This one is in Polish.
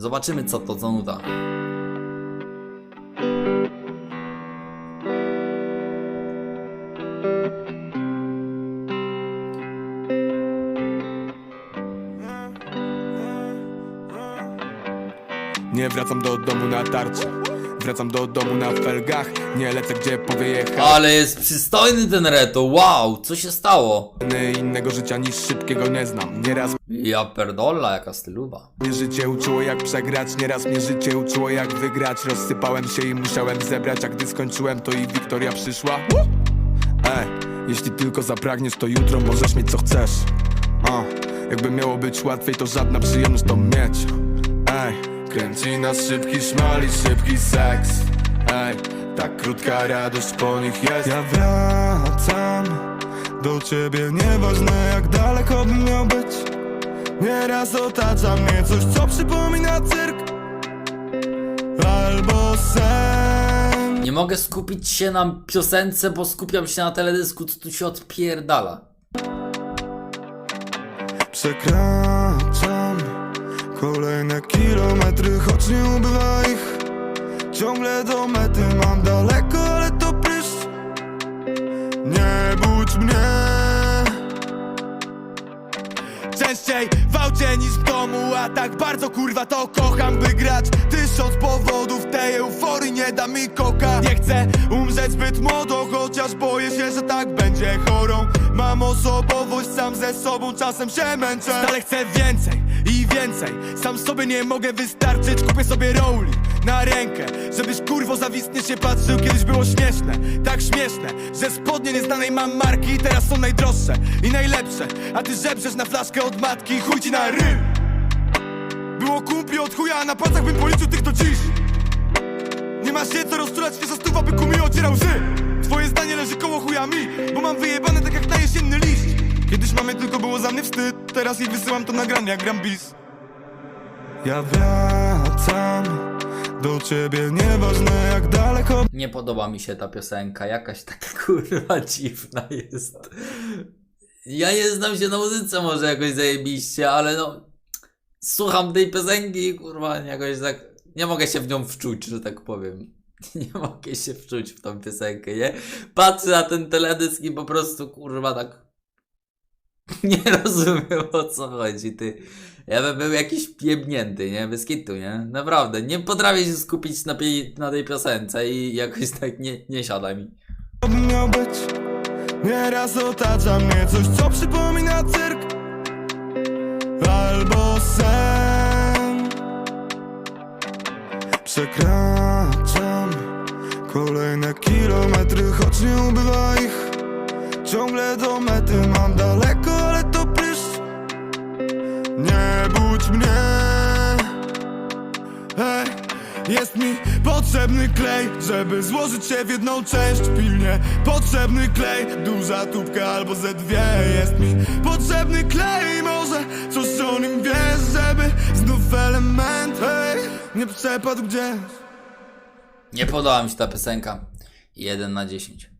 Zobaczymy co to za nuda. Nie wracam do domu na tarczy Wracam do domu na felgach. Nie lecę gdzie powieje Ale jest przystojny ten Reto, wow, co się stało? Innego życia niż szybkiego nie znam. Nieraz Ja perdola, jaka styluwa. mnie życie uczyło jak przegrać. Nieraz mnie życie uczyło jak wygrać. Rozsypałem się i musiałem zebrać. A gdy skończyłem to i Wiktoria przyszła. Ej, jeśli tylko zapragniesz to jutro możesz mieć co chcesz. A, jakby miało być łatwiej to żadna przyjemność to mieć. Ej, kręci nas szybki szmal i szybki seks. Ej, tak krótka radość po nich jest. Ja wracam do ciebie Nieważne jak daleko bym miał być. Nieraz otacza mnie coś co przypomina cyrk Albo sen. Nie mogę skupić się na piosence, bo skupiam się na teledysku, co tu się odpierdala. Przekraczam kolejne kilometry, choć nie ubywa ich. Ciągle do mety mam daleko, ale to prysz Nie budź mnie. Częściej w aucie niż w domu, a tak bardzo kurwa to kocham by grać. Tysiąc powodów tej euforii nie da mi koka. Nie chcę umrzeć zbyt młodo, chociaż boję się, że tak będzie chorą. Mam osobowość, sam ze sobą czasem się męczę. Ale chcę więcej i więcej, sam sobie nie mogę wystarczyć. Kupię sobie rowli na rękę, żebyś kurwo zawistnie się patrzył. Kiedyś było śmieszne, tak śmieszne, że spodnie nieznanej mam marki. Teraz są najdroższe i najlepsze, a ty żebrzesz na flaszkę od matki. Chuj ci na ryj! Było kumpli od chuja, a na palcach bym policzył tych do dziś ma się co rozczulać, świeża stuwa by kumi ocierał łzy. Twoje zdanie leży koło chuja mi, bo mam wyjebane tak jak na jesienny liść Kiedyś mamie tylko było za mnie wstyd, teraz jej wysyłam to nagranie jak gram bis. Ja wracam do ciebie, nieważne jak daleko. Nie podoba mi się ta piosenka, jakaś taka kurwa dziwna jest. Ja nie znam się na muzyce może jakoś zajebiście, ale no słucham tej piosenki kurwa jakoś tak nie mogę się w nią wczuć, że tak powiem. Nie mogę się wczuć w tą piosenkę, nie? Patrzę na ten teledysk i po prostu kurwa tak nie rozumiem o co chodzi, ty. Ja bym był jakiś piebnięty, nie? Bez kitu, nie? Naprawdę, nie potrafię się skupić na, na tej piosence i jakoś tak nie, nie siada mi. być Nieraz otacza mnie coś, co przypomina cyrk Albo sen Przekraczam kolejne kilometry, choć nie ubywa ich. Ciągle do mety mam daleko, ale to prysz Nie budź mnie. Ej, jest mi potrzebny klej, żeby złożyć się w jedną część. Pilnie Potrzebny klej, duża tubka albo ze dwie. Jest mi potrzebny klej, może coś o nim wiesz Żeby znów element, hej, nie przepadł gdzieś Nie podoba mi się ta piosenka. 1 na 10.